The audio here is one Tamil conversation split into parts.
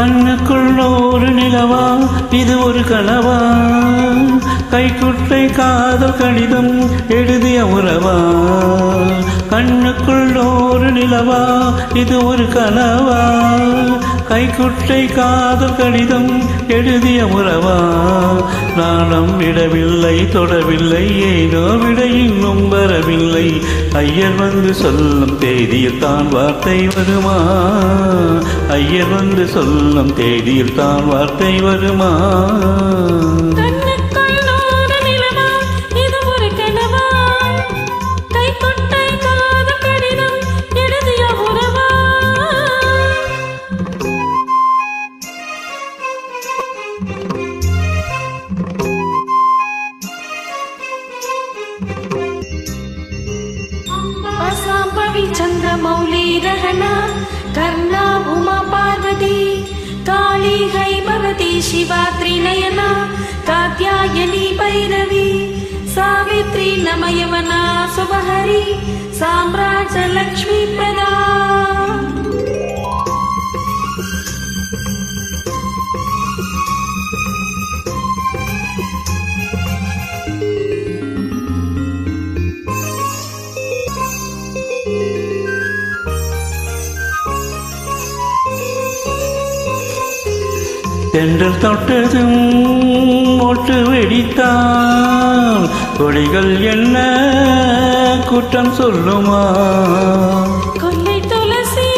கண்ணுக்குள்ள ஒரு நிலவா? இது ஒரு கனவா? கைக்குட்டை காதல் கடிதம் எழுதிய உறவா? கண்ணுக்குள்ள ஒரு நிலவா? இது ஒரு கனவா? கைக்குட்டை காதல் கடிதம் எழுதிய உறவா நாணம் விடவில்லை தொடவில்லை ஏதோ விட இன்னும் வரவில்லை ஐயர் வந்து சொல்லும் தேதியில் தான் வார்த்தை வருமா? ஐயர் வந்து சொல்லும் தேதியில் தான் வார்த்தை வருமா? कर्णा उमा पार्वती काली हैमवती शिवा त्रिनयना कात्यायनी भैरवी सावित्री नमयवना सुबहरी साम्राज्यलक्ष्मी தென்றல் தொட்டதும் மொட்டு வெடித்தான். கொடிகள் என்ன குற்றம் சொல்லுமா? கொல்லை துளசி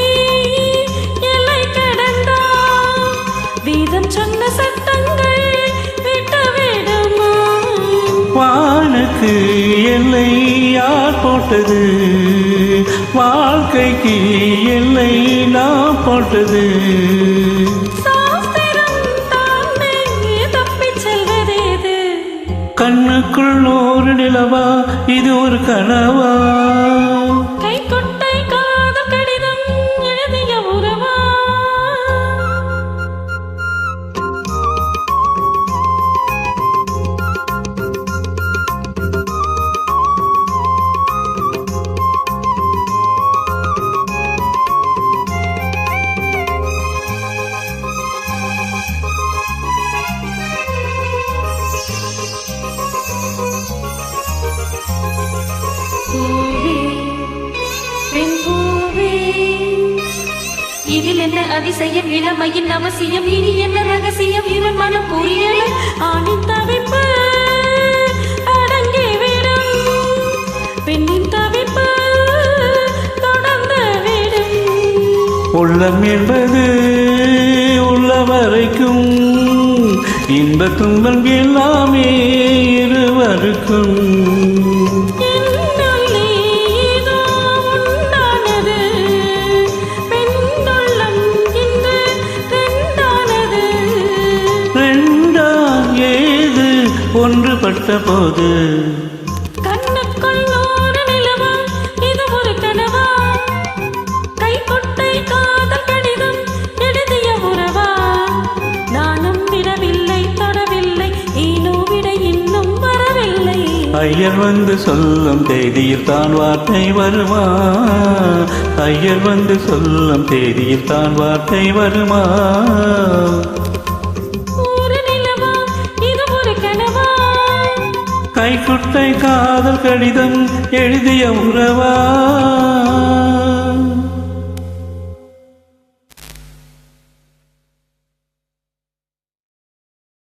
எல்லை கடந்தா வேதம் சொன்ன சட்டங்கள் விட்டு விடுமா? வானுக்கு எல்லை யார் போட்டது? வாழ்க்கைக்கு எல்லை நான் போட்டது. கண்ணுக்குள் ஒரு நிலவா இது ஒரு கனவா? இதில் என்ன அதிசயம்? இளமையின் அவசியம். இனி என்ன ரகசியம்? இவன் மனம் புரியல. ஆணின் தவிப்பு அடங்கிவிடும் பெண்ணின் தவிப்பு தொடர்ந்து விடும். உள்ளம் என்பது உள்ள வரைக்கும் இன்ப துன்பம் எல்லாமே இருவருக்கும். இன்னும் வரவில்லை. ஐயர் வந்து சொல்லும் தேதியில் தான் வார்த்தை வருமா? ஐயர் வந்து சொல்லும் தேதியில் தான் வார்த்தை வருமா? கைக்குட்டை காதல் கடிதம் எழுதிய உறவா?